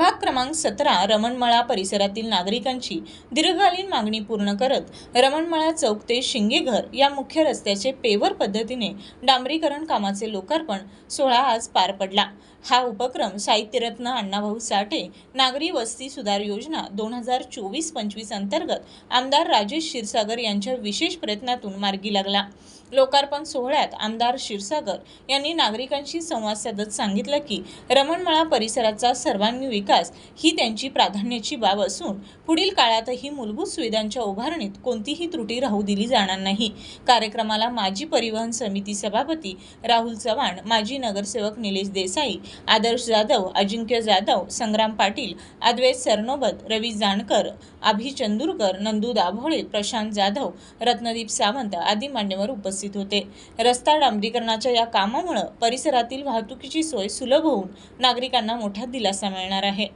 प्रभाग क्रमांक सतरा रमणमळा परिसरातील नागरिकांची दीर्घकालीन मागणी पूर्ण करत रमणमळा चौक ते शिंगेघर या मुख्य रस्त्याचे पेवर पद्धतीने डांबरीकरण कामाचे लोकार्पण सोहळा आज पार पडला. हा उपक्रम साहित्यरत्न अण्णाभाऊ साठे नागरी वस्ती सुधार योजना दोन हजार चोवीस पंचवीस अंतर्गत आमदार राजेश क्षीरसागर यांच्या विशेष प्रयत्नातून मार्गी लागला. लोकार्पण सोहळ्यात आमदार क्षीरसागर यांनी नागरिकांशी संवाद साधत सांगितलं की रमणमळा परिसराचा सर्वांगीण विकास ही त्यांची प्राधान्याची बाब असून पुढील काळातही मूलभूत सुविधांच्या उभारणीत कोणतीही त्रुटी राहू दिली जाणार नाही. कार्यक्रमाला माजी परिवहन समिती सभापती राहुल चव्हाण माजी नगरसेवक निलेश देसाई आदर्श जाधव अजिंक्य जाधव संग्राम पाटील अद्वैत सरनोबत रवी जानकर अभि चंदूरकर नंदू दाभोळे प्रशांत जाधव रत्नदीप सावंत आदी मान्यवर उपस्थित होते. रस्ता डांबरीकरणाच्या या कामामुळे परिसरातील वाहतुकीची सोय सुलभ होऊन नागरिकांना मोठा दिलासा मिळणार आहे. head